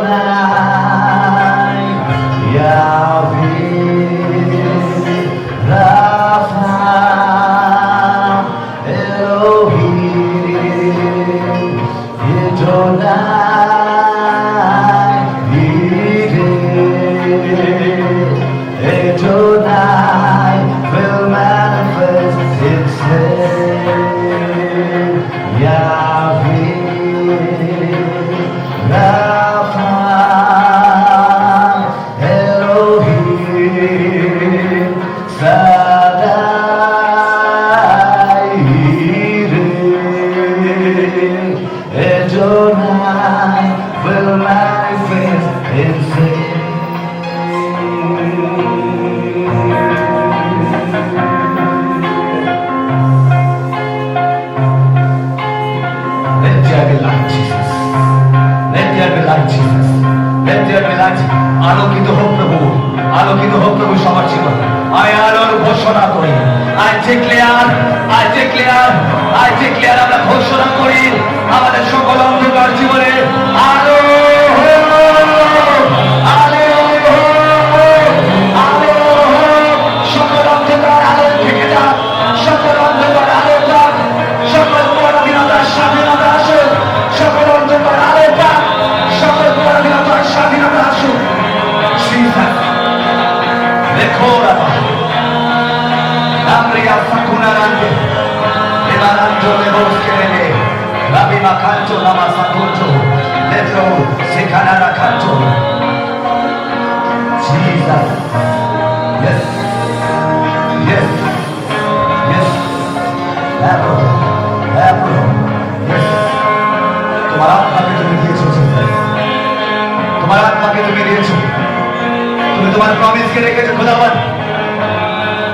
Sudara. আলোকিত হোক প্রভু, আলোকিত হোক প্রভু সবার জীবন। আয় আলোর ঘোষণা করি। I declare I declare I clear আমরা ঘোষণা করি। আমাদের সকল অন্ধকার জীবনে আলো Emananto de bosquere. Labi macanto lama sakunto. Letro sekanara canto. Jesus. Yes. Yes. Yes. Apple. Apple. Yes. তোমার আত্মাকে তুমি দিয়েছ তোমার আত্মাকে তুমি দিয়েছ তুমি তোমার প্রমিসকে রেখেছো খোদাবান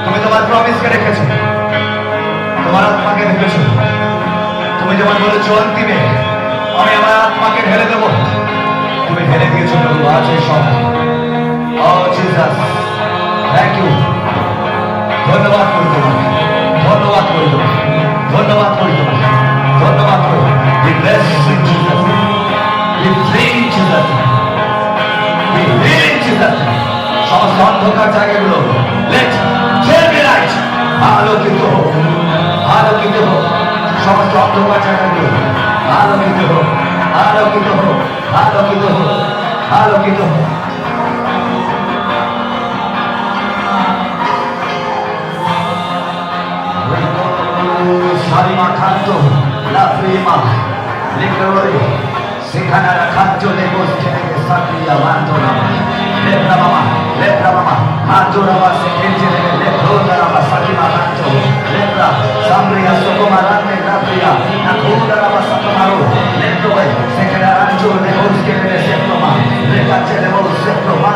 তুমি তোমার প্রমিসকে রেখেছো তোমার আত্মাকে রেখেছো তুমি যেমন বলেছ অন্তিমে আমি আমার আত্মাকে ঢেলে দেবো। তুমি ঢেলে দিয়েছ প্রভু আজ এই সময়। ও জিসাস থ্যাংক ইউ ধন্যবাদ করি তোমাকে। ধন্যবাদ করি তোমাকে। ধন্যবাদ করি তোমাকে। ধন্যবাদ করি। We bless you, Jesus. We praise Jesus. We praise Jesus. সমস্ত অন্ধকার জায়গাগুলো লেট লাইট আলোকিত হোক। আলোকিত হোক সমস্ত অন্ধকার আলোকিত হোক আলোকিত হোক আলোকিত হোক আলোকিত হোক সারিমা খাদ্য লাফরিমা লেকরে সেখানে খাদ্য লেবস থেকে সাকরিয়া মান্ত নামা লেবরা মামা লেবরা মামা মান্ত নামা সেখানে লেবরা সারিমা খাদ্য লেবরা Sambria sottomarante Capria, ancora la passata maro, lento è, se creerà il giorno e voi scrivere sempre ma, le cacce le vostre provare.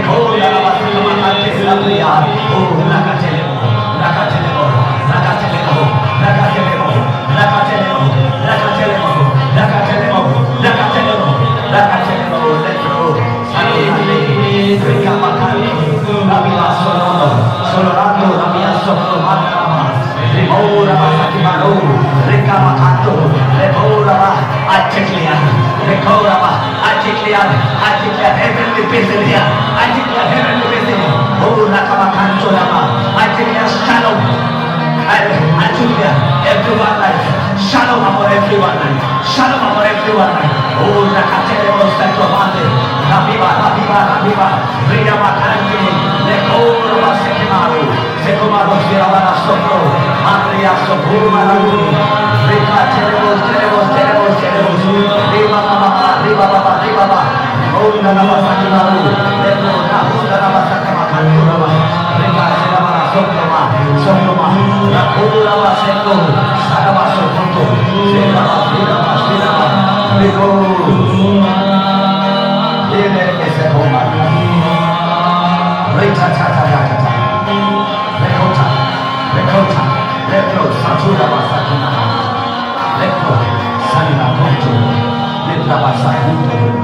go, la lava, se cama cante la via, oh, la catelemo, la catelemo, la catelemo, la catelemo, la catelemo, la catelemo, la catelemo, la catelemo, la catelemo, le go, salve, rica macante, la via solo, solo rando, la via sopro mande Rimora masaki mano, rikama kanto, rebora ma, I declare, rekora ma, I declare, को पैसे दिया आज को haven को पैसे हो ना कमा खान चोला मा आज के लिए शालो Hallelujah, everyone life. Shalom amor everyone life. Shalom amor everyone life. Oh, la catene mosta trovate. Rabiba, rabiba, rabiba. Rida matanke. Le coro va se chiamare. Se come lo si la vada sopra. Andrea sopra ma la lui. Rida tene mosta, tene mosta, tene mosta. Riba baba, riba baba, riba baba. Trabalhar junto.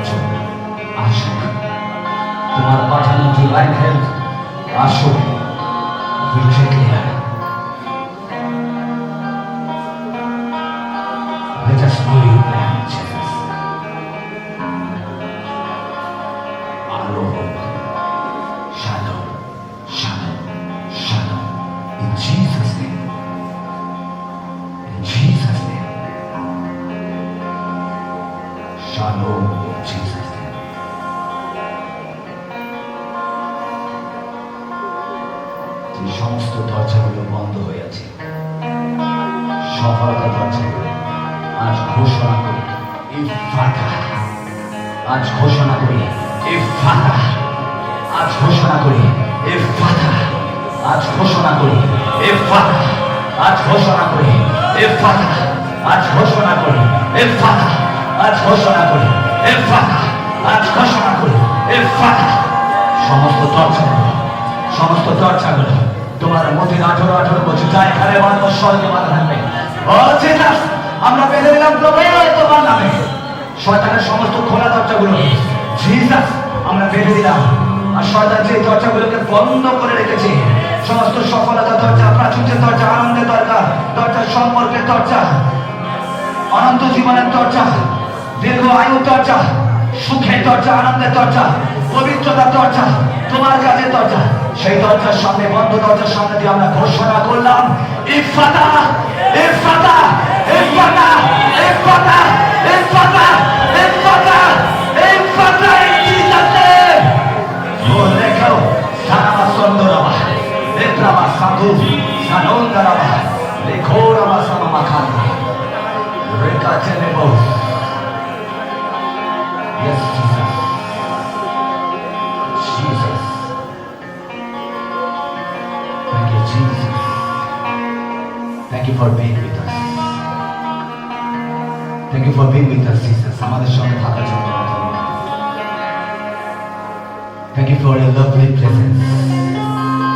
বচন আসুক। তোমার পাঠানো life help আসুক। দুর্যোগে Shalom Jesus'. যে সমস্ত দরজাগুলো বন্ধ হয়ে আছে সফলতা দরজাগুলো আজ ঘোষণা করি এই আজ ঘোষণা করি এই আজ ঘোষণা করি ফাটা আজ ঘোষণা করি ফাটা আজ ঘোষণা করি ফাটা আজ ঘোষণা করি ফাটা আজ ঘোষণা করি। এই ফাটা আজ ঘোষণা করি। এই ফাটা সমস্ত দরজাগুলো সমস্ত দরজাগুলো তোমার মধ্যে আঠারো আঠারো বছর যা এখানে মানুষ স্বর্গে বাধা থাকবে। আমরা বেঁধে দিলাম তোমার তোমার নামে। শয়তানের সমস্ত খোলা দরজাগুলো জিসাস আমরা বেঁধে দিলাম আর শয়তান যে দরজাগুলোকে বন্ধ করে রেখেছে, সমস্ত সফলতা দরজা প্রাচুর্যের দরজা আনন্দের দরজা দরজা সম্পর্কের দরজা অনন্ত জীবনের দরজা দীর্ঘ আয়ুর দরজা, সুখের দরজা, আনন্দের দরজা, পবিত্রতার দরজা, তোমার কাছে দরজা। সেই দরজার সামনে বন্ধ দরজার সামনে দিয়ে আমরা ঘোষণা করলাম ইফাতা ইফাতা Jesus. Thank you for being with us. Thank you for being with us, Jesus. আমাদের সঙ্গে থাকার জন্য। Thank you for your lovely presence.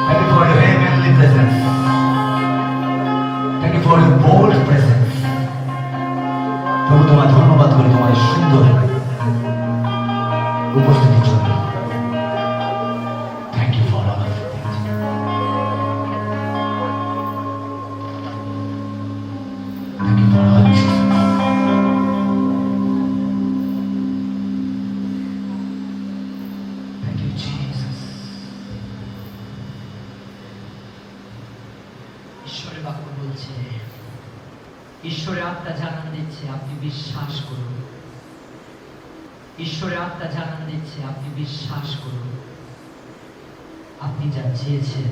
Thank you for your heavenly presence. Thank you for your bold presence. প্রভু তোমায় ধন্যবাদ করি তোমার সুন্দর উপস্থিতির ঈশ্বরের আত্মা জানান দিচ্ছে, আপনি বিশ্বাস করুন। ঈশ্বরের আত্মা জানান দিচ্ছে, আপনি বিশ্বাস করুন। আপনি যা চেয়েছেন,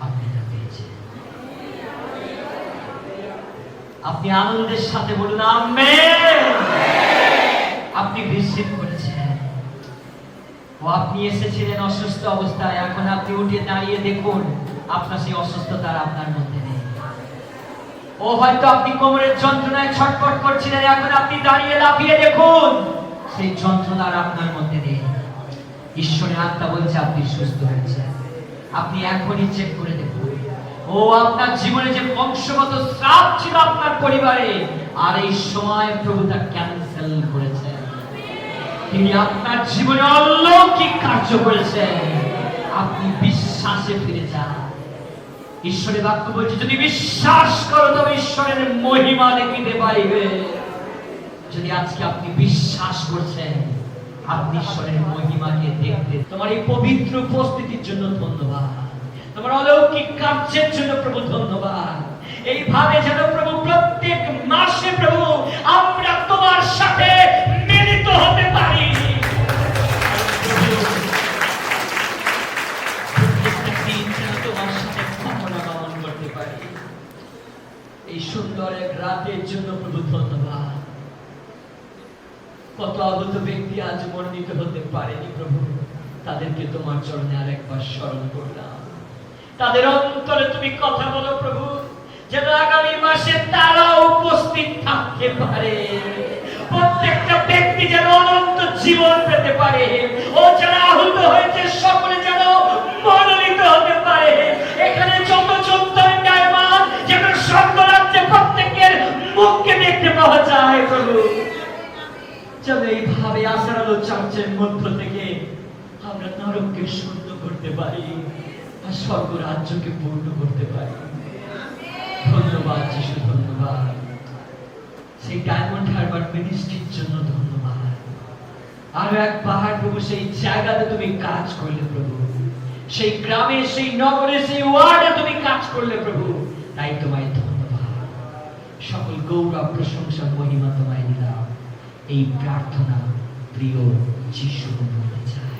আপনি তা পেয়েছেন। আপনি আনন্দের সাথে বলুন, আমেন! আপনি রিসিভ করেছেন। ও আপনি এসেছিলেন অসুস্থ অবস্থায়, এখন আপনি উঠে দাঁড়িয়ে দেখুন, আপনার সেই অসুস্থতা আপনার মধ্যে ও হয়তো আপনি কোমরের যন্ত্রণায় ছটফট করছিলেন, এখন আপনি দাঁড়িয়ে লাফিয়ে দেখুন। সেই যন্ত্রণা আর আপনার মধ্যে নেই। ঈশ্বরের আত্মা বলছে, আপনি সুস্থ হয়েছেন। আপনি এখনই চেক করে দেখুন। ও আপনার জীবনে যে বংশগত শ্রাপ ছিল আপনার পরিবারে, আর এই সময় প্রভু তা ক্যান্সেল করেছেন। তিনি আপনার জীবনে অলৌকিক কার্য করেছেন। আপনি বিশ্বাসে ফিরে যান। ঈশ্বরের বাক্য বলছে, যদি বিশ্বাস করো, তবে ঈশ্বরের মহিমা দেখিতে পাইবে। যদি আজকে আপনি বিশ্বাস করছেন, আপনি ঈশ্বরের মহিমাকে দেখতে তোমার এই পবিত্র উপস্থিতির জন্য ধন্যবাদ। তোমার অলৌকিক কার্যের জন্য প্রভু ধন্যবাদ। এইভাবে যেন কত ব্যক্তি আজ মনোনীত হতে পারেনি প্রভু। তাদেরকে তোমার চরণে আরেকবার স্মরণ করলাম। তাদের অন্তরে তুমি কথা বলো প্রভু, যেন আগামী মাসে তারা উপস্থিত থাকতে পারে। প্রত্যেকটা ব্যক্তি যেন অনন্ত জীবন পেতে পারে ও যারা আহত হয়েছে, সকলে যেন মনোনীত হতে পারে। এখানে যত চোদ্দই ডায়মন্ড যেন স্বর্গরাজ্যে প্রত্যেকের মুখকে দেখতে পাওয়া যায় প্রভু। যেন এইভাবে আসার আলো চার্চের মধ্য থেকে আমরা নরককে শুদ্ধ করতে পারি আর স্বর্গরাজ্যকে পূর্ণ করতে পারি। ধন্যবাদ যিশু, ধন্যবাদ। সেই ডায়মন্ড হারবার মিনিস্ট্রির জন্য ধন্যবাদ। আরও একবার প্রভু, সেই জায়গাতে তুমি কাজ করলে প্রভু। সেই গ্রামে, সেই নগরে, সেই ওয়ার্ডে তুমি কাজ করলে প্রভু। তাই তোমায় ধন্যবাদ। সকল গৌরব, প্রশংসা, মহিমা তোমায় দিলাম এই প্রার্থনা প্রিয় যিশু বলে যায়